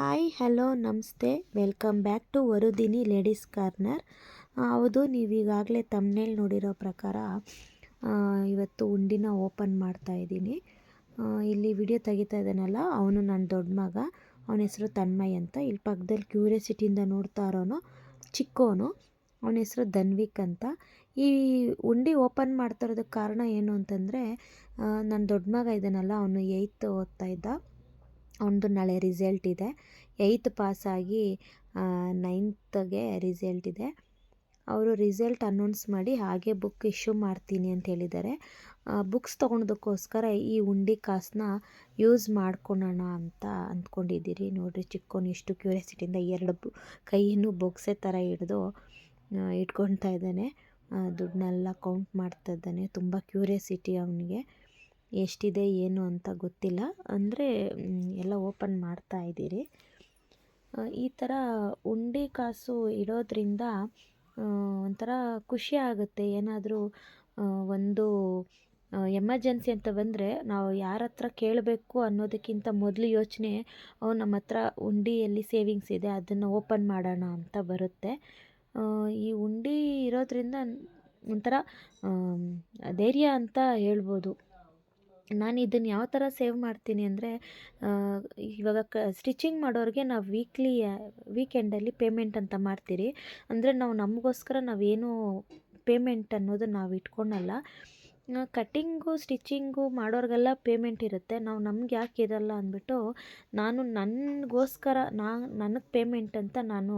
Hi hello ನಮಸ್ತೆ. Welcome back to Varudini ladies corner ಹೌದು, ನೀವೀಗಾಗಲೇ ತಮ್ಮನೇಲಿ ನೋಡಿರೋ ಪ್ರಕಾರ ಇವತ್ತು ಉಂಡಿನ ಓಪನ್ ಮಾಡ್ತಾ ಇದ್ದೀನಿ. ಇಲ್ಲಿ ವಿಡಿಯೋ ತೆಗಿತಾ ಇದ್ದಾನಲ್ಲ, ಅವನು ನನ್ನ ದೊಡ್ಡ ಮಗ. ಅವನ ಹೆಸರು ತನ್ಮಯ್ ಅಂತ. ಇಲ್ಲಿ ಪಕ್ಕದಲ್ಲಿ ಕ್ಯೂರಿಯಾಸಿಟಿಯಿಂದ ನೋಡ್ತಾ ಇರೋನು, ಚಿಕ್ಕೋನು. ಅವನ ಹೆಸರು ಧನ್ವಿಕ್ ಅಂತ. ಈ ಉಂಡಿ ಓಪನ್ ಮಾಡ್ತಾ ಇರೋದಕ್ಕೆ ಕಾರಣ ಏನು ಅಂತಂದರೆ ನನ್ನ ದೊಡ್ಡ ಮಗ ಇದ್ದಾನಲ್ಲ, ಅವನು ಏಯ್ತ್ ಓದ್ತಾ ಇದ್ದ. ಅವನದು ನಾಳೆ ರಿಸಲ್ಟ್ ಇದೆ. ಏಯ್ತ್ ಪಾಸಾಗಿ ನೈನ್ತ್ಗೆ ರಿಸಲ್ಟ್ ಇದೆ. ಅವರು ರಿಸಲ್ಟ್ ಅನೌನ್ಸ್ ಮಾಡಿ ಹಾಗೆ ಬುಕ್ ಇಶ್ಯೂ ಮಾಡ್ತೀನಿ ಅಂತ ಹೇಳಿದ್ದಾರೆ. ಬುಕ್ಸ್ ತೊಗೊಳೋದಕ್ಕೋಸ್ಕರ ಈ ಉಂಡಿ ಕಾಸನ್ನ ಯೂಸ್ ಮಾಡ್ಕೊಳೋಣ ಅಂತ ಅಂದ್ಕೊಂಡಿದ್ದೀರಿ. ನೋಡಿರಿ ಚಿಕ್ಕೋನು ಇಷ್ಟು ಕ್ಯೂರಿಯಾಸಿಟಿಯಿಂದ ಎರಡು ಬು, ಕೈಯನ್ನು ಬೊಗ್ಸೆ ಥರ ಹಿಡಿದು ಇಟ್ಕೊಳ್ತಾ ಇದ್ದಾನೆ. ದುಡ್ಡನ್ನೆಲ್ಲ ಕೌಂಟ್ ಮಾಡ್ತಾ ಇದ್ದಾನೆ. ತುಂಬ ಕ್ಯೂರಿಯಾಸಿಟಿ ಅವನಿಗೆ. ಎಷ್ಟಿದೆ, ಏನು ಅಂತ ಗೊತ್ತಿಲ್ಲ. ಅಂದರೆ ಎಲ್ಲ ಓಪನ್ ಮಾಡ್ತಾ ಇದ್ದೀರಿ. ಈ ಥರ ಉಂಡಿ ಕಾಸು ಇಡೋದ್ರಿಂದ ಒಂಥರ ಖುಷಿ ಆಗುತ್ತೆ. ಏನಾದರೂ ಒಂದು ಎಮರ್ಜೆನ್ಸಿ ಅಂತ ಬಂದರೆ, ನಾವು ಯಾರ ಹತ್ರ ಕೇಳಬೇಕು ಅನ್ನೋದಕ್ಕಿಂತ ಮೊದಲು ಯೋಚನೆ ನಮ್ಮ ಹತ್ರ ಉಂಡಿಯಲ್ಲಿ ಸೇವಿಂಗ್ಸ್ ಇದೆ, ಅದನ್ನು ಓಪನ್ ಮಾಡೋಣ ಅಂತ ಬರುತ್ತೆ. ಈ ಉಂಡಿ ಇರೋದ್ರಿಂದ ಒಂಥರ ಧೈರ್ಯ ಅಂತ ಹೇಳ್ಬೋದು. ನಾನು ಇದನ್ನು ಯಾವ ಥರ ಸೇವ್ ಮಾಡ್ತೀನಿ ಅಂದರೆ ಇವಾಗ ಕ, ಸ್ಟಿಚಿಂಗ್ ಮಾಡೋರಿಗೆ ನಾವು ವೀಕ್ಲಿ, ವೀಕೆಂಡಲ್ಲಿ ಪೇಮೆಂಟ್ ಅಂತ ಮಾಡ್ತೀರಿ. ಅಂದರೆ ನಾವು ನಮಗೋಸ್ಕರ ನಾವೇನು ಪೇಮೆಂಟ್ ಅನ್ನೋದು ನಾವು ಇಟ್ಕೊಳಲ್ಲ ಕಟ್ಟಿಂಗು ಸ್ಟಿಚಿಂಗು ಮಾಡೋರಿಗೆಲ್ಲ ಪೇಮೆಂಟ್ ಇರುತ್ತೆ. ನಾವು ನಮ್ಗೆ ಯಾಕೆ ಇರಲ್ಲ ಅಂದ್ಬಿಟ್ಟು ನಾನು ನನಗೋಸ್ಕರ ನಾನು ನನಗೆ ಪೇಮೆಂಟ್ ಅಂತ ನಾನು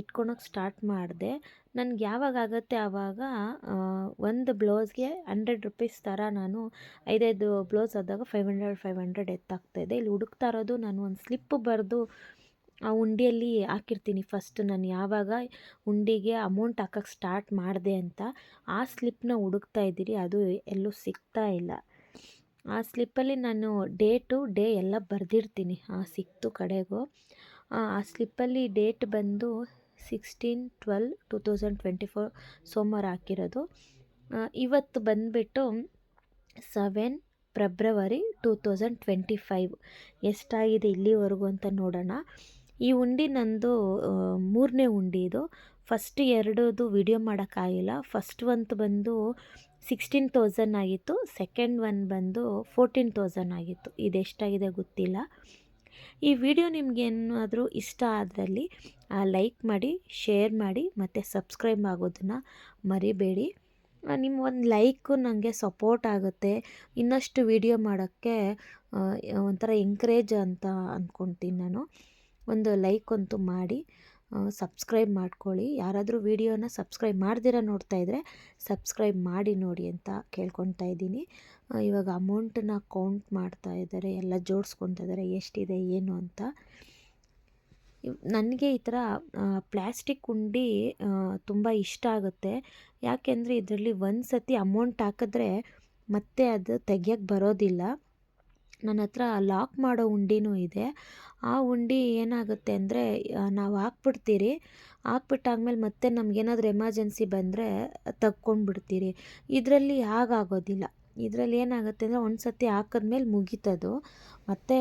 ಇಟ್ಕೊಳಕ್ಕೆ ಸ್ಟಾರ್ಟ್ ಮಾಡಿದೆ. ನನಗೆ ಯಾವಾಗ ಆಗುತ್ತೆ ಆವಾಗ ಒಂದು ಬ್ಲೌಸ್ಗೆ ಹಂಡ್ರೆಡ್ ರುಪೀಸ್ ಥರ ನಾನು ಐದೈದು ಬ್ಲೌಸ್ ಆದಾಗ ಫೈವ್ ಹಂಡ್ರೆಡ್ ಫೈವ್ ಹಂಡ್ರೆಡ್ ಎತ್ತಾಗ್ತಾಯಿದೆ ಇಲ್ಲಿ ಹುಡುಕ್ತಾ ಇರೋದು ನಾನು ಒಂದು ಸ್ಲಿಪ್ ಬರೆದು ಆ ಉಂಡಿಯಲ್ಲಿ ಹಾಕಿರ್ತೀನಿ. ಫಸ್ಟ್ ನಾನು ಯಾವಾಗ ಉಂಡಿಗೆ ಅಮೌಂಟ್ ಹಾಕಕ್ಕೆ ಸ್ಟಾರ್ಟ್ ಮಾಡಿದೆ ಅಂತ, ಆ ಸ್ಲಿಪ್ನ ಹುಡುಕ್ತಾ ಇದ್ದೀರಿ, ಅದು ಎಲ್ಲೂ ಸಿಗ್ತಾ ಇಲ್ಲ. ಆ ಸ್ಲಿಪ್ಪಲ್ಲಿ ನಾನು ಡೇ ಟು ಡೇ ಎಲ್ಲ ಬರೆದಿರ್ತೀನಿ, ಆ ಸಿಕ್ತು ಕಡೆಗೂ. ಆ ಆ ಸ್ಲಿಪ್ಪಲ್ಲಿ ಡೇಟ್ ಬಂದು sixteen twelve two thousand twenty four ಸೋಮವಾರ ಹಾಕಿರೋದು. ಇವತ್ತು ಬಂದುಬಿಟ್ಟು seven February two thousand twenty five ಎಷ್ಟಾಗಿದೆ ಇಲ್ಲಿವರೆಗೂ ಅಂತ ನೋಡೋಣ. ಈ ಉಂಡಿ ನಂದು ಮೂರನೇ ಉಂಡಿ ಇದು. ಫಸ್ಟ್ ಎರಡದು ವಿಡಿಯೋ ಮಾಡೋಕ್ಕಾಗಿಲ್ಲ. ಫಸ್ಟ್ ಒಂದು ಬಂದು ಸಿಕ್ಸ್ಟೀನ್ ತೌಸಂಡ್ ಆಗಿತ್ತು. ಸೆಕೆಂಡ್ ಒನ್ ಬಂದು ಫೋರ್ಟೀನ್ ತೌಸಂಡ್ ಆಗಿತ್ತು. ಇದೆಷ್ಟಾಗಿದೆ ಗೊತ್ತಿಲ್ಲ. ಈ ವಿಡಿಯೋ ನಿಮಗೇನಾದರೂ ಇಷ್ಟ ಆದಲ್ಲಿ ಲೈಕ್ ಮಾಡಿ ಶೇರ್ ಮಾಡಿ, ಮತ್ತು ಸಬ್ಸ್ಕ್ರೈಬ್ ಆಗೋದನ್ನು ಮರಿಬೇಡಿ. ನಿಮ್ಮ ಒಂದು ಲೈಕು ನನಗೆ ಸಪೋರ್ಟ್ ಆಗುತ್ತೆ. ಇನ್ನಷ್ಟು ವಿಡಿಯೋ ಮಾಡೋಕ್ಕೆ ಒಂಥರ ಎಂಕರೇಜ್ ಅಂತ ಅಂದ್ಕೊತೀನಿ ನಾನು. ಒಂದು ಲೈಕ್ ಅಂತೂ ಮಾಡಿ ಸಬ್ಸ್ಕ್ರೈಬ್ ಮಾಡ್ಕೊಳ್ಳಿ. ಯಾರಾದರೂ ವಿಡಿಯೋನ ಸಬ್ಸ್ಕ್ರೈಬ್ ಮಾಡ್ದಿರ ನೋಡ್ತಾ ಇದ್ದರೆ ಸಬ್ಸ್ಕ್ರೈಬ್ ಮಾಡಿ ನೋಡಿ ಅಂತ ಕೇಳ್ಕೊತಾ ಇದ್ದೀನಿ. ಇವಾಗ ಅಮೌಂಟನ್ನ ಕೌಂಟ್ ಮಾಡ್ತಾ ಇದ್ದಾರೆ, ಎಲ್ಲ ಜೋಡಿಸ್ಕೊತಾ ಇದ್ದಾರೆ, ಎಷ್ಟಿದೆ, ಏನು ಅಂತ. ನನಗೆ ಈ ಥರ ಪ್ಲ್ಯಾಸ್ಟಿಕ್ ಉಂಡಿ ತುಂಬ ಇಷ್ಟ ಆಗುತ್ತೆ. ಯಾಕೆಂದರೆ ಇದರಲ್ಲಿ ಒಂದು ಸತಿ ಅಮೌಂಟ್ ಹಾಕಿದ್ರೆ ಮತ್ತೆ ಅದು ತೆಗಿಯೋಕ್ಕೆ ಬರೋದಿಲ್ಲ. ನನ್ನ ಹತ್ರ ಲಾಕ್ ಮಾಡೋ ಉಂಡಿನೂ ಇದೆ. ಆ ಉಂಡಿ ಏನಾಗುತ್ತೆ ಅಂದರೆ ನಾವು ಹಾಕ್ಬಿಡ್ತೀರಿ. ಹಾಕ್ಬಿಟ್ಟಾದ್ಮೇಲೆ ಮತ್ತೆ ನಮಗೇನಾದ್ರೂ ಎಮರ್ಜೆನ್ಸಿ ಬಂದರೆ ತಕ್ಕೊಂಡ್ಬಿಡ್ತೀರಿ. ಇದರಲ್ಲಿ ಹಾಗಾಗೋದಿಲ್ಲ. ಇದರಲ್ಲಿ ಏನಾಗುತ್ತೆ ಅಂದರೆ ಒಂದು ಸತಿ ಹಾಕಿದ್ಮೇಲೆ ಮುಗೀತದು. ಮತ್ತು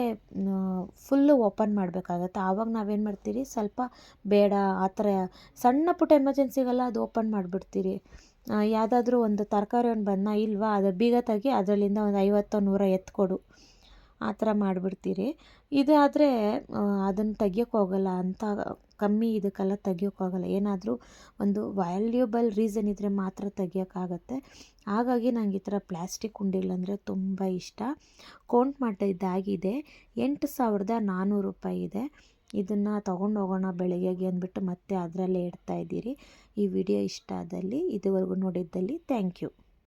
ಫುಲ್ಲು ಓಪನ್ ಮಾಡಬೇಕಾಗತ್ತೆ. ಆವಾಗ ನಾವೇನು ಮಾಡ್ತೀರಿ, ಸ್ವಲ್ಪ ಬೇಡ, ಆ ಥರ ಸಣ್ಣ ಪುಟ್ಟ ಎಮರ್ಜೆನ್ಸಿಗೆಲ್ಲ ಅದು ಓಪನ್ ಮಾಡಿಬಿಡ್ತೀರಿ. ಯಾವುದಾದ್ರೂ ಒಂದು ತರಕಾರಿ ಒಂದು ಬನ್ನ ಇಲ್ವಾ, ಅದು ಬೀಗ ತೆಗಿ ಅದರಲ್ಲಿಂದ ಒಂದು ಐವತ್ತು ನೂರ ಎತ್ಕೊಡು. ಆ ಥರ ಮಾಡಿಬಿಡ್ತೀರಿ. ಇದಾದರೆ ಅದನ್ನು ತೆಗಿಯೋಕ್ಕಾಗಲ್ಲ ಅಂತ ಕಮ್ಮಿ ಇದಕ್ಕೆಲ್ಲ ತೆಗಿಯೋಕ್ಕಾಗಲ್ಲ ಏನಾದರೂ ಒಂದು ವ್ಯಾಲ್ಯೂಬಲ್ ರೀಸನ್ ಇದ್ದರೆ ಮಾತ್ರ ತೆಗಿಯೋಕ್ಕಾಗತ್ತೆ ಹಾಗಾಗಿ ನಂಗೆ ಈ ಥರ ಪ್ಲ್ಯಾಸ್ಟಿಕ್ ಉಂಡಿಗಳಂದರೆ ತುಂಬ ಇಷ್ಟ. ಕೌಂಟ್ ಮಾಡಿದ್ದಾಗಿದೆ ಎಂಟು ಸಾವಿರದ ನಾನ್ನೂರು ರೂಪಾಯಿ ಇದೆ. ಇದನ್ನು ತೊಗೊಂಡು ಹೋಗೋಣ ಬೆಳಗ್ಗೆಗೆ ಅಂದ್ಬಿಟ್ಟು ಮತ್ತೆ ಅದರಲ್ಲೇ ಇಡ್ತಾ ಇದ್ದೀರಿ. ಈ ವಿಡಿಯೋ ಇಷ್ಟ ಆದಲ್ಲಿ ಇದುವರೆಗೂ ನೋಡಿದ್ದಲ್ಲಿ ಥ್ಯಾಂಕ್ ಯು